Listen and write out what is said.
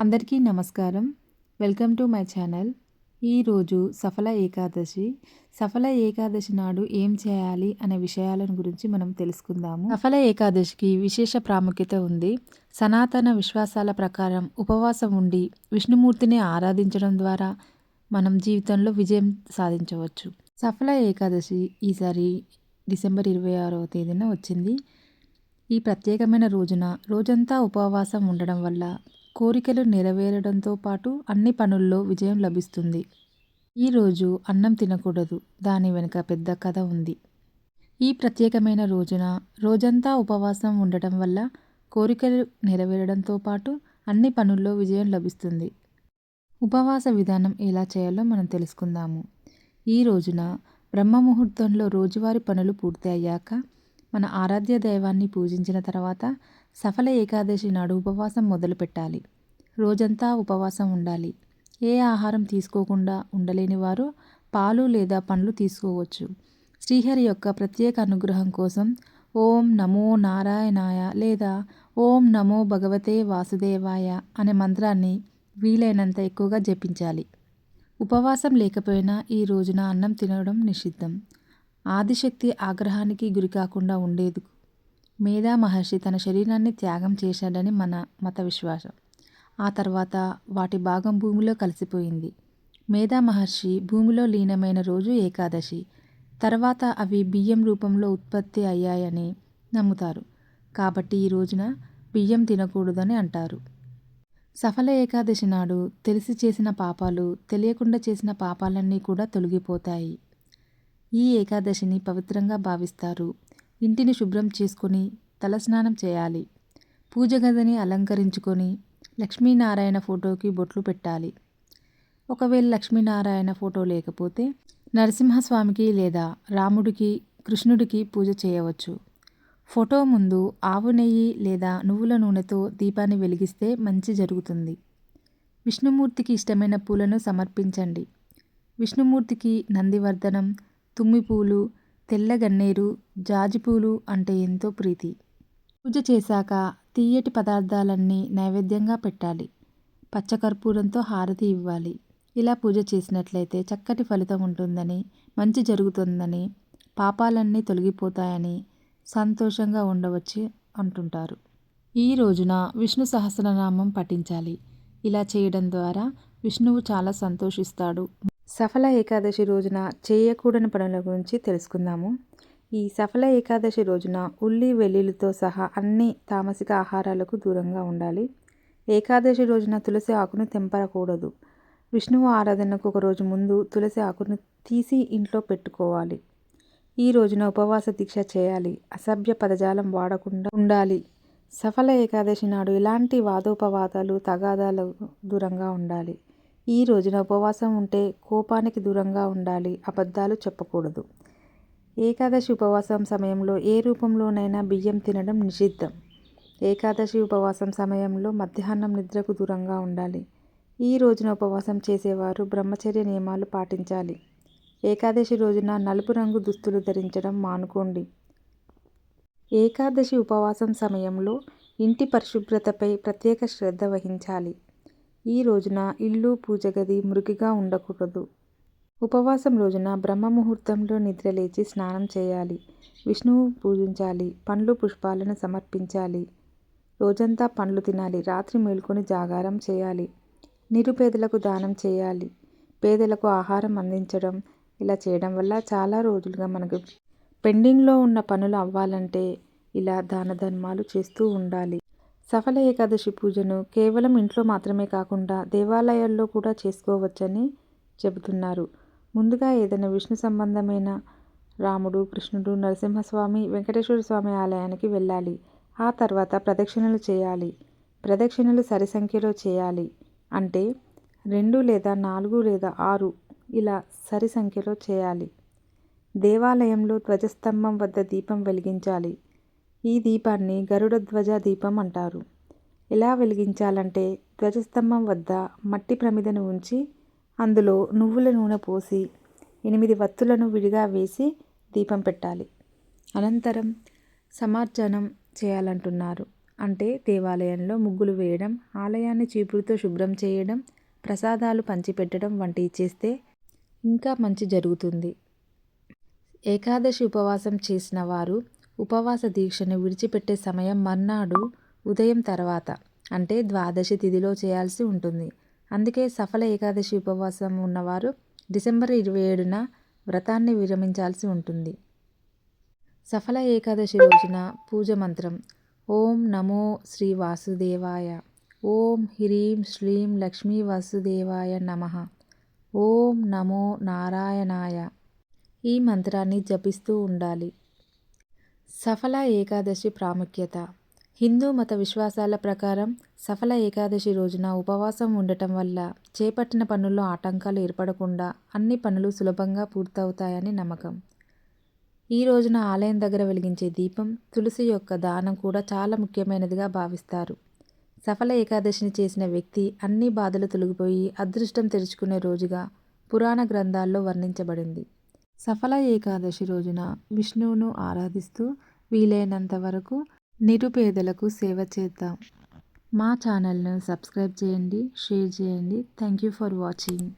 అందరికీ నమస్కారం. Welcome to my channel. ఈరోజు సఫల ఏకాదశి. సఫల ఏకాదశి నాడు ఏం చేయాలి అనే విషయాలను గురించి మనం తెలుసుకుందాము. సఫల ఏకాదశికి విశేష ప్రాముఖ్యత ఉంది. సనాతన విశ్వాసాల ప్రకారం ఉపవాసం ఉండి విష్ణుమూర్తిని ఆరాధించడం ద్వారా మనం జీవితంలో విజయం సాధించవచ్చు. సఫల ఏకాదశి ఈసారి డిసెంబర్ ఇరవై ఆరవ తేదీన వచ్చింది. ఈ ప్రత్యేకమైన రోజున రోజంతా ఉపవాసం ఉండడం వల్ల కోరికలు నెరవేరడంతో పాటు అన్ని పనుల్లో విజయం లభిస్తుంది. ఈరోజు అన్నం తినకూడదు. దాని వెనుక పెద్ద కథ ఉంది. ఈ ప్రత్యేకమైన రోజున రోజంతా ఉపవాసం ఉండటం వల్ల కోరికలు నెరవేరడంతో పాటు అన్ని పనుల్లో విజయం లభిస్తుంది. ఉపవాస విధానం ఎలా చేయాలో మనం తెలుసుకుందాము. ఈ రోజున బ్రహ్మ ముహూర్తంలో రోజువారీ పనులు పూర్తి అయ్యాక మన ఆరాధ్య దైవాన్ని పూజించిన తర్వాత సఫల ఏకాదశి నాడు ఉపవాసం మొదలుపెట్టాలి. రోజంతా ఉపవాసం ఉండాలి. ఏ ఆహారం తీసుకోకుండా ఉండలేని వారు పాలు లేదా పండ్లు తీసుకోవచ్చు. శ్రీహరి యొక్క ప్రత్యేక అనుగ్రహం కోసం ఓం నమో నారాయణాయ లేదా ఓం నమో భగవతే వాసుదేవాయ అనే మంత్రాన్ని వీలైనంత ఎక్కువగా జపించాలి. ఉపవాసం లేకపోయినా ఈ రోజున అన్నం తినడం నిషిద్ధం. ఆదిశక్తి ఆగ్రహానికి గురికాకుండా ఉండేది. మేధా మహర్షి తన శరీరాన్ని త్యాగం చేశాడని మన మత విశ్వాసం. ఆ తర్వాత వాటి భాగం భూమిలో కలిసిపోయింది. మేధా మహర్షి భూమిలో లీనమైన రోజు ఏకాదశి. తర్వాత అవి బియ్యం రూపంలో ఉత్పత్తి అయ్యాయని నమ్ముతారు. కాబట్టి ఈ రోజున బియ్యం తినకూడదని అంటారు. సఫల ఏకాదశి నాడు తెలిసి చేసిన పాపాలు తెలియకుండా చేసిన పాపాలన్నీ కూడా తొలగిపోతాయి. ఈ ఏకాదశిని పవిత్రంగా భావిస్తారు. ఇంటిని శుభ్రం చేసుకొని తలస్నానం చేయాలి. పూజ గదిని అలంకరించుకొని లక్ష్మీనారాయణ ఫోటోకి బొట్లు పెట్టాలి. ఒకవేళ లక్ష్మీనారాయణ ఫోటో లేకపోతే నరసింహస్వామికి లేదా రాముడికి కృష్ణుడికి పూజ చేయవచ్చు. ఫోటో ముందు ఆవు నెయ్యి లేదా నువ్వుల నూనెతో దీపాన్ని వెలిగిస్తే మంచి జరుగుతుంది. విష్ణుమూర్తికి ఇష్టమైన పూలను సమర్పించండి. విష్ణుమూర్తికి నందివర్ధనం తుమ్మిపూలు తెల్ల గన్నేరు జాజిపూలు అంటే ఎంతో ప్రీతి. పూజ చేశాక తీయటి పదార్థాలన్నీ నైవేద్యంగా పెట్టాలి. పచ్చకర్పూరంతో హారతి ఇవ్వాలి. ఇలా పూజ చేసినట్లయితే చక్కటి ఫలితం ఉంటుందని మంచి జరుగుతుందని పాపాలన్నీ తొలగిపోతాయని సంతోషంగా ఉండవచ్చు అంటుంటారు. ఈ రోజున విష్ణు సహస్రనామం పఠించాలి. ఇలా చేయడం ద్వారా విష్ణువు చాలా సంతోషిస్తాడు. సఫల ఏకాదశి రోజున చేయకూడని పనుల గురించి తెలుసుకుందాము. ఈ సఫల ఏకాదశి రోజున ఉల్లి వెల్లుల్లితో సహా అన్ని తామసిక ఆహారాలకు దూరంగా ఉండాలి. ఏకాదశి రోజున తులసి ఆకును తెంపరకూడదు విష్ణువు ఆరాధనకు ఒక రోజు ముందు తులసి ఆకును తీసి ఇంట్లో పెట్టుకోవాలి. ఈ రోజున ఉపవాస దీక్ష చేయాలి. అసభ్య పదజాలం వాడకుండా ఉండాలి. సఫల ఏకాదశి నాడు ఎలాంటి వాదోపవాదాలు తగాదాలకు దూరంగా ఉండాలి? ఈ రోజున ఉపవాసం ఉంటే కోపానికి దూరంగా ఉండాలి అబద్ధాలు చెప్పకూడదు. ఏకాదశి ఉపవాసం సమయంలో ఏ రూపంలోనైనా బియ్యం తినడం నిషిద్ధం. ఏకాదశి ఉపవాసం సమయంలో మధ్యాహ్నం నిద్రకు దూరంగా ఉండాలి. ఈ రోజున ఉపవాసం చేసేవారు బ్రహ్మచర్య నియమాలు పాటించాలి. ఏకాదశి రోజున నలుపు రంగు దుస్తులు ధరించడం మానుకోండి. ఏకాదశి ఉపవాసం సమయంలో ఇంటి పరిశుభ్రతపై ప్రత్యేక శ్రద్ధ వహించాలి. ఈ రోజున ఇల్లు పూజ గది మురికిగా ఉండకూడదు. ఉపవాసం రోజున బ్రహ్మ ముహూర్తంలో నిద్రలేచి స్నానం చేయాలి. విష్ణువు పూజించాలి. పండ్లు పుష్పాలను సమర్పించాలి. రోజంతా పండ్లు తినాలి. రాత్రి మేల్కొని జాగారం చేయాలి. నిరుపేదలకు దానం చేయాలి. పేదలకు ఆహారం అందించడం ఇలా చేయడం వల్ల చాలా రోజులుగా మనకు పెండింగ్లో ఉన్న పనులు అవ్వాలంటే ఇలా దాన ధర్మాలు చేస్తూ ఉండాలి. సఫల ఏకాదశి పూజను కేవలం ఇంట్లో మాత్రమే కాకుండా దేవాలయాల్లో కూడా చేసుకోవచ్చని చెబుతున్నారు. ముందుగా ఏదైనా విష్ణు సంబంధమైన రాముడు కృష్ణుడు నరసింహస్వామి వెంకటేశ్వర స్వామి ఆలయానికి వెళ్ళాలి. ఆ తర్వాత ప్రదక్షిణలు చేయాలి. ప్రదక్షిణలు సరి సంఖ్యలో చేయాలి. అంటే రెండు లేదా నాలుగు లేదా ఆరు ఇలా సరి సంఖ్యలో చేయాలి. దేవాలయంలో ధ్వజస్తంభం వద్ద దీపం వెలిగించాలి. ఈ దీపాన్ని గరుడ ధ్వజ దీపం అంటారు. ఎలా వెలిగించాలంటే ధ్వజస్తంభం వద్ద మట్టి ప్రమిదను ఉంచి అందులో నువ్వుల నూనె పోసి ఎనిమిది వత్తులను విడిగా వేసి దీపం పెట్టాలి. అనంతరం సమార్జనం చేయాలంటున్నారు. అంటే దేవాలయంలో ముగ్గులు వేయడం ఆలయాన్ని చీపురుతో శుభ్రం చేయడం ప్రసాదాలు పంచిపెట్టడం వంటివి చేస్తే ఇంకా మంచి జరుగుతుంది. ఏకాదశి ఉపవాసం చేసిన వారు ఉపవాస దీక్షను విడిచిపెట్టే సమయం మర్నాడు ఉదయం తర్వాత. అంటే ద్వాదశి తిథిలో చేయాల్సి ఉంటుంది. అందుకే సఫల ఏకాదశి ఉపవాసం ఉన్నవారు డిసెంబర్ ఇరవై ఏడున వ్రతాన్ని విరమించాల్సి ఉంటుంది. సఫల ఏకాదశి రోజున పూజ మంత్రం ఓం నమో శ్రీ వాసుదేవాయ ఓం హ్రీం శ్రీం లక్ష్మీ వాసుదేవాయ నమ ఓం నమో నారాయణాయ ఈ మంత్రాన్ని జపిస్తూ ఉండాలి. సఫల ఏకాదశి ప్రాముఖ్యత. హిందూ మత విశ్వాసాల ప్రకారం సఫల ఏకాదశి రోజున ఉపవాసం ఉండటం వల్ల చేపట్టిన పనుల్లో ఆటంకాలు ఏర్పడకుండా అన్ని పనులు సులభంగా పూర్తవుతాయని నమ్మకం. ఈ రోజున ఆలయం దగ్గర వెలిగించే దీపం తులసి యొక్క దానం కూడా చాలా ముఖ్యమైనదిగా భావిస్తారు. సఫల ఏకాదశిని చేసిన వ్యక్తి అన్ని బాధలు తొలగిపోయి అదృష్టం తెరుచుకునే రోజుగా పురాణ గ్రంథాల్లో వర్ణించబడింది. సఫల ఏకాదశి రోజున విష్ణువును ఆరాధిస్తూ వీలైనంత వరకు నిరుపేదలకు సేవ చేద్దాం. మా ఛానల్ను సబ్స్క్రైబ్ చేయండి షేర్ చేయండి. Thank you for watching.